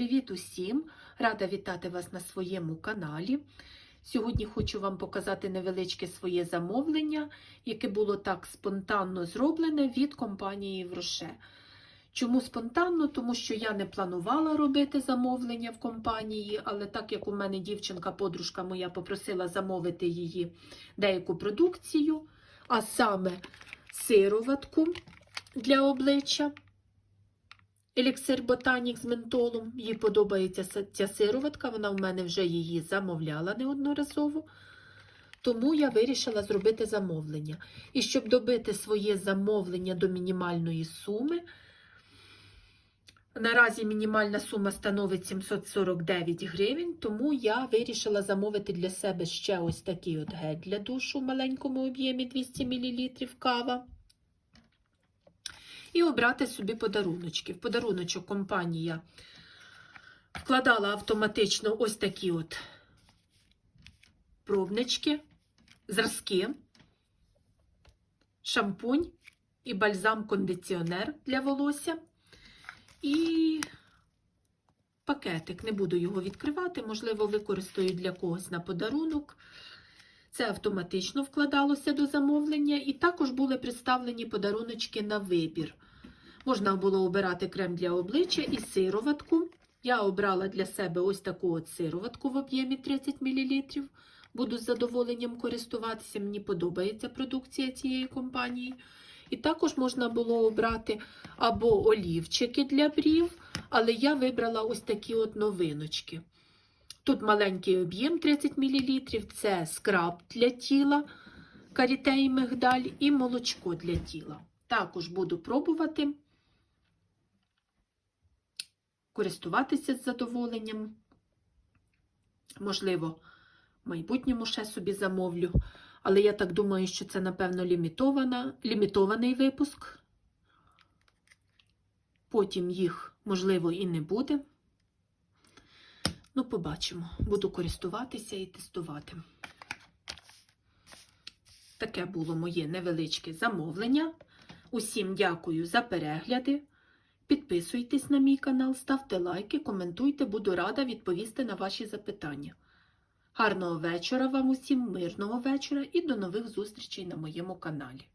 Привіт усім! Рада вітати вас на своєму каналі. Сьогодні хочу вам показати невеличке своє замовлення, яке було так спонтанно зроблене від компанії Вроше. Чому спонтанно? Тому що я не планувала робити замовлення в компанії, але так як у мене дівчинка-подружка моя попросила замовити її деяку продукцію, а саме сироватку для обличчя. Еліксир Ботанік з ментолом. Їй подобається ця сироватка, вона в мене вже її замовляла неодноразово. Тому я вирішила зробити замовлення. І щоб добити своє замовлення до мінімальної суми, наразі мінімальна сума становить 749 гривень, тому я вирішила замовити для себе ще ось такий от гель для душу в маленькому об'ємі 200 мл кава і обрати собі подаруночки. В подаруночок компанія вкладала автоматично ось такі от пробнички, зразки, шампунь і бальзам-кондиціонер для волосся. І пакетик. Не буду його відкривати, можливо, використаю для когось на подарунок. Це автоматично вкладалося до замовлення, і також були представлені подаруночки на вибір. Можна було обирати крем для обличчя і сироватку. Я обрала для себе ось таку от сироватку в об'ємі 30 мл. Буду з задоволенням користуватися, мені подобається продукція цієї компанії. І також можна було обрати або олівчики для брів, але я вибрала ось такі от новиночки. Тут маленький об'єм 30 мл, це скраб для тіла, каріте і мигдаль і молочко для тіла. Також буду пробувати користуватися з задоволенням. Можливо, в майбутньому ще собі замовлю. Але я так думаю, що це, напевно, лімітована, лімітований випуск. Потім їх, можливо, і не буде. Ну, побачимо. Буду користуватися і тестувати. Таке було моє невеличке замовлення. Усім дякую за перегляди. Підписуйтесь на мій канал, ставте лайки, коментуйте, буду рада відповісти на ваші запитання. Гарного вечора вам усім, мирного вечора і до нових зустрічей на моєму каналі.